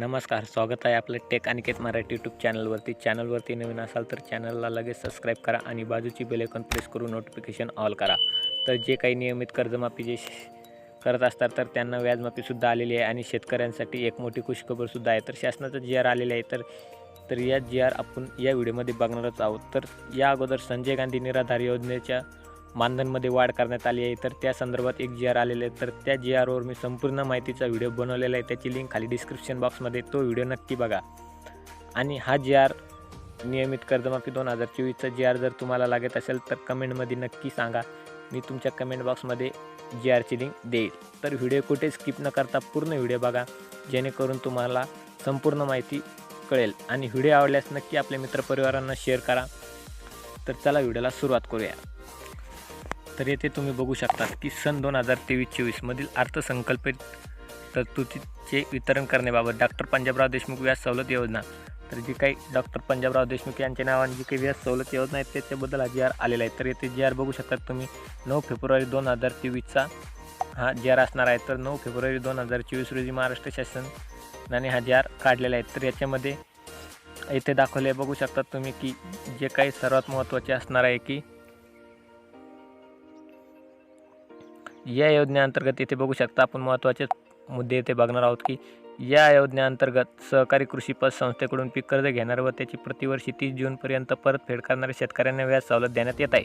नमस्कार स्वागत आहे आपलं टेक अनिकेत मराठी यूट्यूब चॅनलवरती. चॅनलवरती नवीन असाल तर चॅनलला लगेच सबस्क्राईब करा आणि बाजूची बेलेकॉन प्रेस करून नोटिफिकेशन ऑल करा. तर जे काही नियमित कर्जमाफी जे श- करत असतात तर त्यांना व्याजमाफीसुद्धा आलेली आहे आणि शेतकऱ्यांसाठी एक मोठी खुशखबरसुद्धा आहे. तर शासनाचं जी आर आलेलं आहे. तर तर या जी आर आपण या व्हिडिओमध्ये बघणारच आहोत. तर या अगोदर संजय गांधी निराधार योजनेच्या मानधनमध्ये वाढ करण्यात आली आहे. तर त्या संदर्भात एक जी आर आलेले आहे तर त्या जी आरवर मी संपूर्ण माहितीचा व्हिडिओ बनवलेला आहे. त्याची लिंक खाली डिस्क्रिप्शन बॉक्समध्ये तो व्हिडिओ नक्की बघा. आणि हा जी आर नियमित कर्जमाफी दोन हजार चोवीसचा जी आर जर तुम्हाला लागत असेल तर कमेंटमध्ये नक्की सांगा. मी तुमच्या कमेंट बॉक्समध्ये जी आरची लिंक देईल. तर व्हिडिओ कुठे स्किप न करता पूर्ण व्हिडिओ बघा. जेणेकरून तुम्हाला संपूर्ण माहिती कळेल. आणि व्हिडिओ आवडल्यास नक्की आपल्या मित्रपरिवारांना शेअर करा. तर चला व्हिडिओला सुरुवात करूया. तर येथे तुम्ही बघू शकता की सन दोन हजार तेवीस चोवीसमधील अर्थसंकल्पित तरतुदीचे वितरण करण्याबाबत डॉक्टर पंजाबराव देशमुख व्यास सवलत योजना. तर जी काही डॉक्टर पंजाबराव देशमुख यांच्या नावाने जी काही व्यास सवलत योजना आहेत त्याच्याबद्दल हा जी आर आलेला आहे तर येथे जी आर बघू शकता तुम्ही नऊ फेब्रुवारी दोन हजार तेवीसचा हा जी आर असणार आहे. तर नऊ फेब्रुवारी दोन हजार चोवीस रोजी महाराष्ट्र शासनाने हा जी आर काढलेला आहे. तर याच्यामध्ये येथे दाखवले बघू शकता तुम्ही की जे काही सर्वात महत्त्वाचे असणार आहे की या योजनेअंतर्गत येथे बघू शकता आपण महत्त्वाचे मुद्दे येथे बघणार आहोत की या योजनेअंतर्गत सहकारी कृषी पतसंस्थेकडून पीक कर्ज घेणार व त्याची प्रतिवर्षी तीस जूनपर्यंत परतफेड करणाऱ्या शेतकऱ्यांना व्याज सवलत देण्यात येत आहे.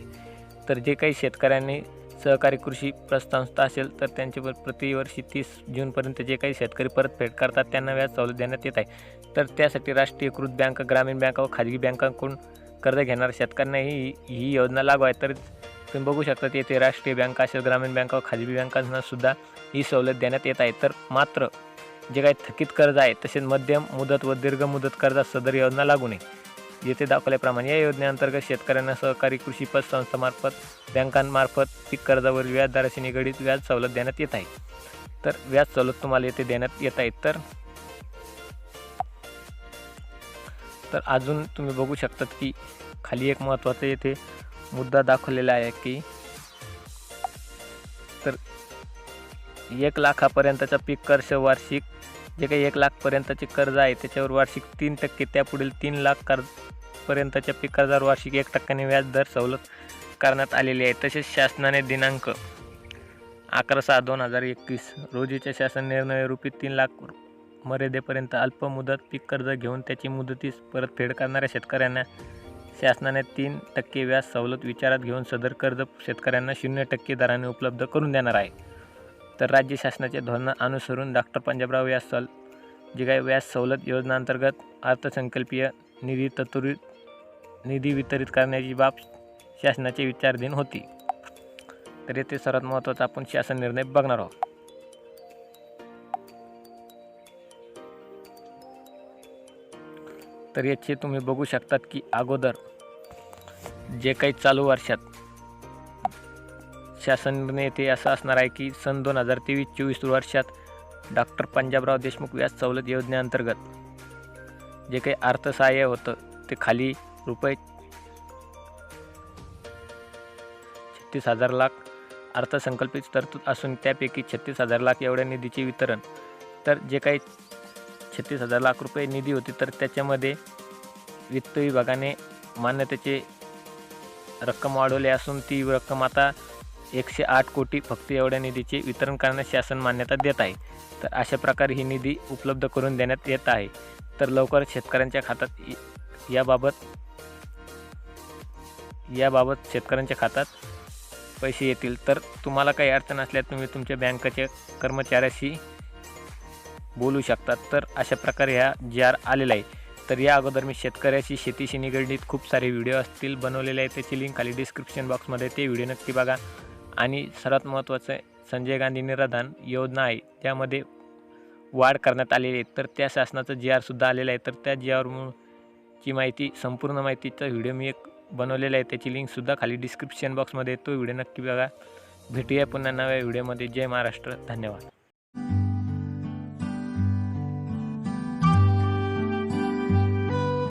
तर जे काही शेतकऱ्यांनी सहकारी कृषी पतसंस्था असेल तर त्यांचे प्रतिवर्षी तीस जूनपर्यंत जे काही शेतकरी परतफेड करतात त्यांना व्याज सवलत देण्यात येत आहे. तर त्यासाठी राष्ट्रीयकृत बँक ग्रामीण बँका व खाजगी बँकांकडून कर्ज घेणाऱ्या शेतकऱ्यांना ही ही योजना लागू आहे. तर तुम्ही बघू शकता की येथे राष्ट्रीय बँक असेल ग्रामीण बँका खाजगी बँकांना सुद्धा ही सवलत देण्यात येत आहे. तर मात्र जे काही थकीत कर्ज आहे तसेच मध्यम मुदत व दीर्घ मुदत कर्जात सदर योजना लागू नये. येथे दाखवल्याप्रमाणे या योजनेअंतर्गत शेतकऱ्यांना सहकारी कृषी पतसंस्थामार्फत बँकांमार्फत पीक कर्जावरील व्याजदराशी निगडीत व्याज सवलत देण्यात येत आहे. तर व्याज सवलत तुम्हाला येथे देण्यात येत आहे. तर तर अजून तुम्ही बघू शकतात की खाली एक महत्त्वाचा येथे मुद्दा दाखवलेला आहे की तर एक लाखापर्यंतचा पीक कर्ज वार्षिक जे काही एक लाखपर्यंतचे कर्ज आहे त्याच्यावर वार्षिक तीन टक्के त्यापुढील तीन लाख कर्जपर्यंतच्या पीक कर्जावर वार्षिक एक टक्क्याने व्याज दर सवलत करण्यात आलेली आहे. तसेच शासनाने दिनांक अकरा सहा दोन हजार एकवीस रोजीच्या शासन निर्णयारूपी तीन लाख मर्यादेपर्यंत अल्प मुदत पीक कर्ज घेऊन त्याची मुदतीस परतफेड करणाऱ्या शेतकऱ्यांना शासनाने तीन टक्के व्याज सवलत विचारात घेऊन सदर कर्ज शेतकऱ्यांना शून्य टक्के दराने उपलब्ध करून देणार आहे. तर राज्य शासनाचे धोरण अनुसरून डॉक्टर पंजाबराव व्यास सल जी काही व्याज सवलत योजनांतर्गत अर्थसंकल्पीय निधी तत्वरित निधी वितरित करण्याची बाब शासनाचे विचारधीन होती. तर येथे सर्वात महत्त्वाचा आपण शासन निर्णय बघणार आहोत. तर याचे तुम्ही बघू शकतात की अगोदर जे काही चालू वर्षात शासन निर्णय येथे असा असणार आहे की सन दोन हजार तेवीस चोवीस वर्षात डॉक्टर पंजाबराव देशमुख व्याज सवलत योजनेअंतर्गत जे काही अर्थसहाय्य होतं ते खाली रुपये छत्तीस हजार लाख अर्थसंकल्पित तरतूद असून त्यापैकी छत्तीस हजार लाख एवढ्या निधीचे वितरण. तर जे काही छत्तीस हजार लाख रुपये निधी होती तर त्याच्यामध्ये वित्त विभागाने मान्यतेचे रक्कम वाढवली असून ती रक्कम आता एकशे आठ कोटी फक्त एवढ्या निधीचे वितरण करण्यास शासन मान्यता देत आहे. तर अशा प्रकारे ही निधी उपलब्ध करून देण्यात येत आहे. तर लवकरच शेतकऱ्यांच्या खात्यात याबाबत याबाबत शेतकऱ्यांच्या खात्यात पैसे येतील. तर तुम्हाला काही अडचण असल्यास तुम्ही तुमच्या बँकेच्या कर्मचाऱ्याशी बोलू शकतात. तर अशा प्रकारे ह्या जी आर आलेला आहे. तर या अगोदर मी शेतकऱ्याशी शेतीशी निगडीत खूप सारे व्हिडिओ असतील बनवलेले आहेत. त्याची लिंक खाली डिस्क्रिप्शन बॉक्समध्ये ते व्हिडिओ नक्की बघा. आणि सर्वात महत्त्वाचं आहे, संजय गांधी निराधान योजना आहे. त्यामध्ये वाढ करण्यात आलेली आहे. तर त्या शासनाचं जी आरसुद्धा आलेलं आहे. तर त्या जी आर ची माहिती संपूर्ण माहितीचा व्हिडिओ मी एक बनवलेला आहे. त्याची लिंकसुद्धा खाली डिस्क्रिप्शन बॉक्समध्ये तो व्हिडिओ नक्की बघा. भेटूया पुन्हा नव्या व्हिडिओमध्ये. जय महाराष्ट्र. धन्यवाद.